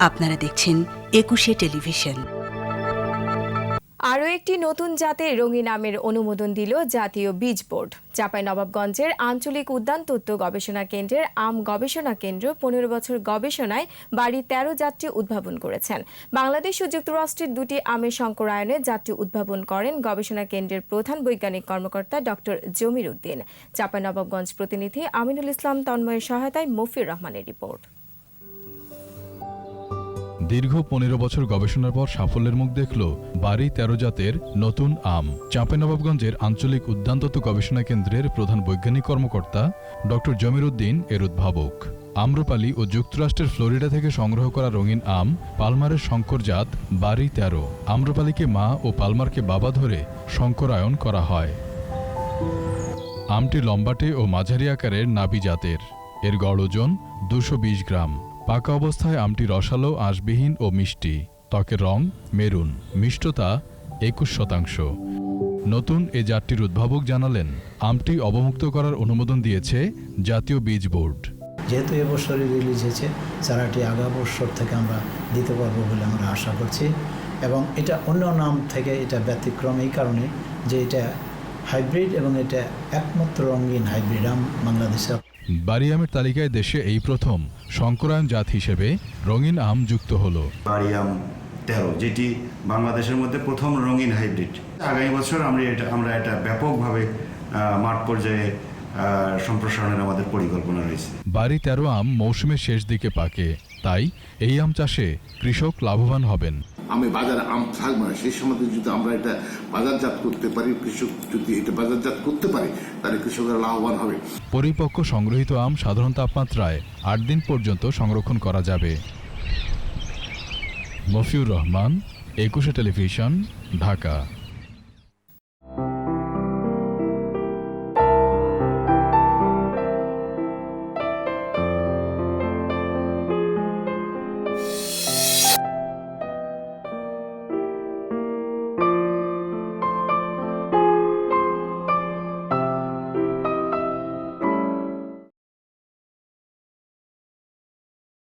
আপনারা দেখছেন একুশে টেলিভিশন। আরও একটি নতুন জাতের রঙিন আমের অনুমোদন দিল জাতীয় বীজ বোর্ড। চাঁপাইনবাবগঞ্জের আঞ্চলিক উদ্যান তত্ত্ব গবেষণা কেন্দ্রের আম গবেষণা কেন্দ্র পনেরো বছর গবেষণায় বাড়ি তেরো যাত্রী উদ্ভাবন করেছেন। বাংলাদেশ ও যুক্তরাষ্ট্রের দুটি আমের সংকরায়নে যাত্রী উদ্ভাবন করেন গবেষণা কেন্দ্রের প্রধান বৈজ্ঞানিক কর্মকর্তা ডক্টর জমির উদ্দিন। চাঁপাইনবাবগঞ্জ প্রতিনিধি আমিনুল ইসলাম তন্ময়ের সহায়তায় মফির রহমানের রিপোর্ট। দীর্ঘ পনেরো বছর গবেষণার পর সাফল্যের মুখ দেখল বাড়ি তেরো জাতের নতুন আম। চাঁপাইনবাবগঞ্জের আঞ্চলিক উদ্যানতত্ত্ব গবেষণা কেন্দ্রের প্রধান বৈজ্ঞানিক কর্মকর্তা ড জমির উদ্দিন এর উদ্ভাবক। আম্রপালি ও যুক্তরাষ্ট্রের ফ্লোরিডা থেকে সংগ্রহ করা রঙিন আম পালমারের শঙ্কর জাত বাড়ি তেরো। আম্রপালিকে মা ও পালমারকে বাবা ধরে শঙ্করায়ন করা হয়। আমটি লম্বাটে ও মাঝারি আকারের নাবি জাতের। এর গড় ওজন দুশো গ্রাম। পাকা অবস্থায় আমটি রসালো, আঁশবিহীন ও মিষ্টি। ত্বকের রং মেরুন। মিষ্টতা একুশ শতাংশ। নতুন এ জাতটির উদ্ভাবক জানালেন, আমটি অবমুক্ত করার অনুমোদন দিয়েছে জাতীয় বীজ বোর্ড। যেহেতু এবছরে রিলিজ হয়েছে, চারাটি আগা বছর থেকে আমরা দিতে পারব বলে আমরা আশা করছি এবং এটা অন্য নাম থেকে এটা ব্যতিক্রম এই কারণে যে এটা হাইব্রিড এবং এটা একমাত্র রঙিন হাইব্রিড, আম বাংলাদেশে বাড়ি আমের তালিকায় দেশে এই প্রথম শঙ্করায়ন জাত হিসেবে রঙিন আম যুক্ত হলো। বারিয়াম তেরো যেটি বাংলাদেশের মধ্যে প্রথম রঙিন হাইব্রিড। আগামী বছর আমরা এটা আমরা এটা ব্যাপকভাবে মাঠ পর্যায়ে সম্প্রসারণের আমাদের পরিকল্পনা রয়েছে। বাড়ি তেরো আম মৌসুমের শেষ দিকে পাকে। তাই এই আম চাষে কৃষক লাভবান হবেন। আমি বাজারে আম থাকব না মানে সেই সময় যদি আমরা এটা বাজারজাত করতে পারি, কৃষক যদি এটা বাজারজাত করতে পারি, তাহলে কৃষকরা লাভবান হবে। পরিপক্ক সংগ্রহিত আম সাধারণ তাপমাত্রায় আট দিন পর্যন্ত সংরক্ষণ করা যাবে। মফিউর রহমান, একুশে টেলিভিশন, ঢাকা।